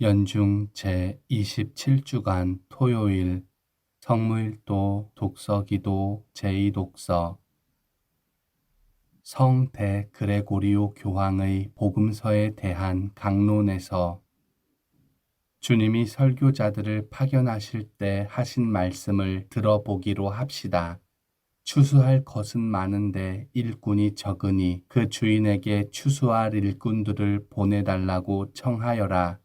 연중 제27주간 토요일 성무일도 독서기도 제2독서 성대 그레고리오 교황의 복음서에 대한 강론에서 주님이 설교자들을 파견하실 때 하신 말씀을 들어보기로 합시다. 추수할 것은 많은데 일꾼이 적으니 그 주인에게 추수할 일꾼들을 보내달라고 청하여라.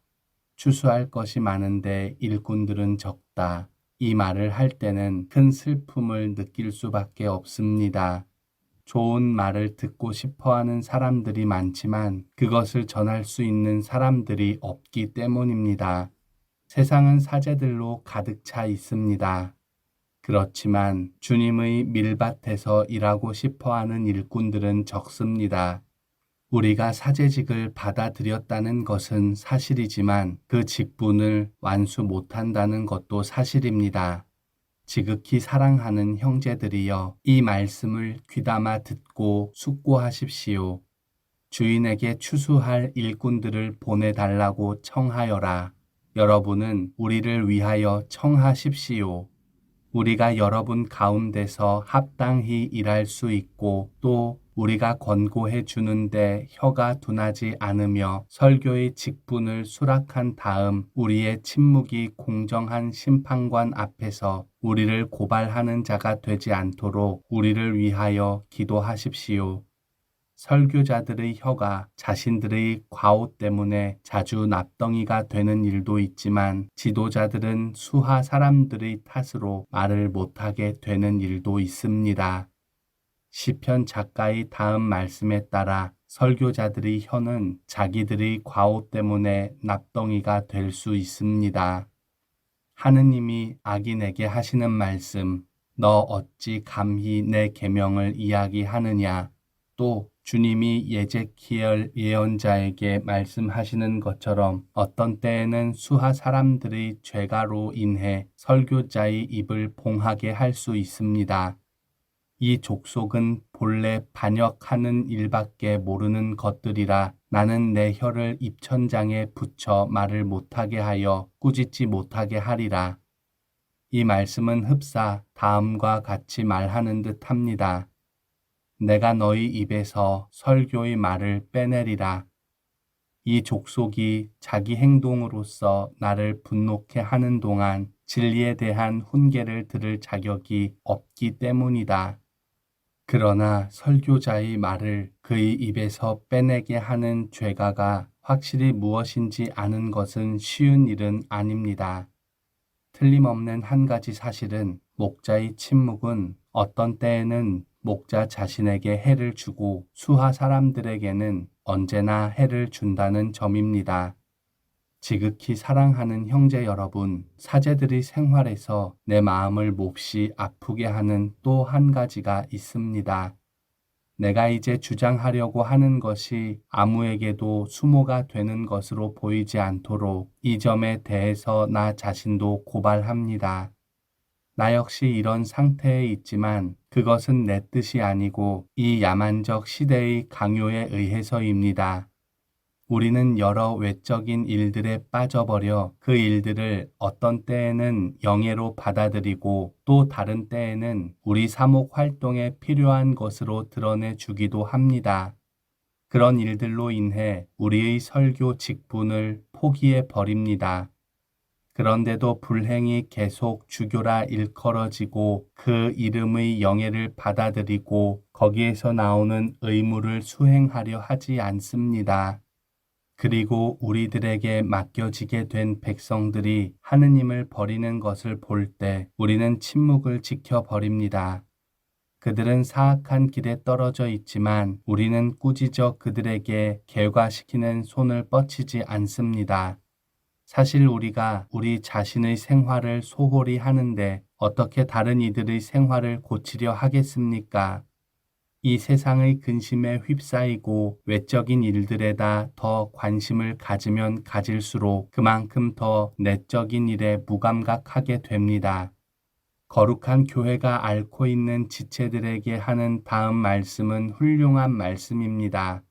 추수할 것이 많은데 일꾼들은 적다. 이 말을 할 때는 큰 슬픔을 느낄 수밖에 없습니다. 좋은 말을 듣고 싶어 하는 사람들이 많지만 그것을 전할 수 있는 사람들이 없기 때문입니다. 세상은 사제들로 가득 차 있습니다. 그렇지만 주님의 밀밭에서 일하고 싶어 하는 일꾼들은 적습니다. 우리가 사제직을 받아들였다는 것은 사실이지만 그 직분을 완수 못한다는 것도 사실입니다. 지극히 사랑하는 형제들이여 이 말씀을 귀담아 듣고 숙고하십시오. 주인에게 추수할 일꾼들을 보내달라고 청하여라. 여러분은 우리를 위하여 청하십시오. 우리가 여러분 가운데서 합당히 일할 수 있고 또 우리가 권고해 주는데 혀가 둔하지 않으며 설교의 직분을 수락한 다음 우리의 침묵이 공정한 심판관 앞에서 우리를 고발하는 자가 되지 않도록 우리를 위하여 기도하십시오. 설교자들의 혀가 자신들의 과오 때문에 자주 납덩이가 되는 일도 있지만 지도자들은 수하 사람들의 탓으로 말을 못하게 되는 일도 있습니다. 시편 작가의 다음 말씀에 따라 설교자들의 혀는 자기들의 과오 때문에 납덩이가 될 수 있습니다. 하느님이 악인에게 하시는 말씀, 너 어찌 감히 내 계명을 이야기하느냐? 또 주님이 예제키엘 예언자에게 말씀하시는 것처럼 어떤 때에는 수하 사람들의 죄가로 인해 설교자의 입을 봉하게 할 수 있습니다. 이 족속은 본래 반역하는 일밖에 모르는 것들이라 나는 내 혀를 입천장에 붙여 말을 못하게 하여 꾸짖지 못하게 하리라. 이 말씀은 흡사 다음과 같이 말하는 듯 합니다. 내가 너희 입에서 설교의 말을 빼내리라. 이 족속이 자기 행동으로서 나를 분노케 하는 동안 진리에 대한 훈계를 들을 자격이 없기 때문이다. 그러나 설교자의 말을 그의 입에서 빼내게 하는 죄가가 확실히 무엇인지 아는 것은 쉬운 일은 아닙니다. 틀림없는 한 가지 사실은 목자의 침묵은 어떤 때에는 목자 자신에게 해를 주고 수하 사람들에게는 언제나 해를 준다는 점입니다. 지극히 사랑하는 형제 여러분, 사제들의 생활에서 내 마음을 몹시 아프게 하는 또 한 가지가 있습니다. 내가 이제 주장하려고 하는 것이 아무에게도 수모가 되는 것으로 보이지 않도록 이 점에 대해서 나 자신도 고발합니다. 나 역시 이런 상태에 있지만 그것은 내 뜻이 아니고 이 야만적 시대의 강요에 의해서입니다. 우리는 여러 외적인 일들에 빠져버려 그 일들을 어떤 때에는 영예로 받아들이고 또 다른 때에는 우리 사목 활동에 필요한 것으로 드러내 주기도 합니다. 그런 일들로 인해 우리의 설교 직분을 포기해 버립니다. 그런데도 불행이 계속 주교라 일컬어지고 그 이름의 영예를 받아들이고 거기에서 나오는 의무를 수행하려 하지 않습니다. 그리고 우리들에게 맡겨지게 된 백성들이 하느님을 버리는 것을 볼 때 우리는 침묵을 지켜버립니다. 그들은 사악한 길에 떨어져 있지만 우리는 꾸짖어 그들에게 결과시키는 손을 뻗치지 않습니다. 사실 우리가 우리 자신의 생활을 소홀히 하는데 어떻게 다른 이들의 생활을 고치려 하겠습니까? 이 세상의 근심에 휩싸이고 외적인 일들에다 더 관심을 가지면 가질수록 그만큼 더 내적인 일에 무감각하게 됩니다. 거룩한 교회가 앓고 있는 지체들에게 하는 다음 말씀은 훌륭한 말씀입니다.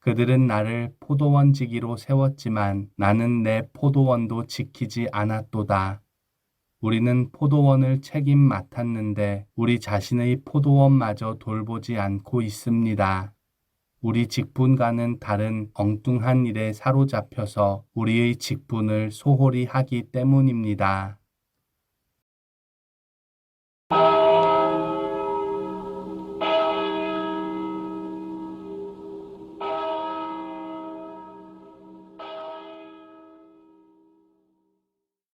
그들은 나를 포도원지기로 세웠지만 나는 내 포도원도 지키지 않았도다. 우리는 포도원을 책임 맡았는데 우리 자신의 포도원마저 돌보지 않고 있습니다. 우리 직분과는 다른 엉뚱한 일에 사로잡혀서 우리의 직분을 소홀히 하기 때문입니다.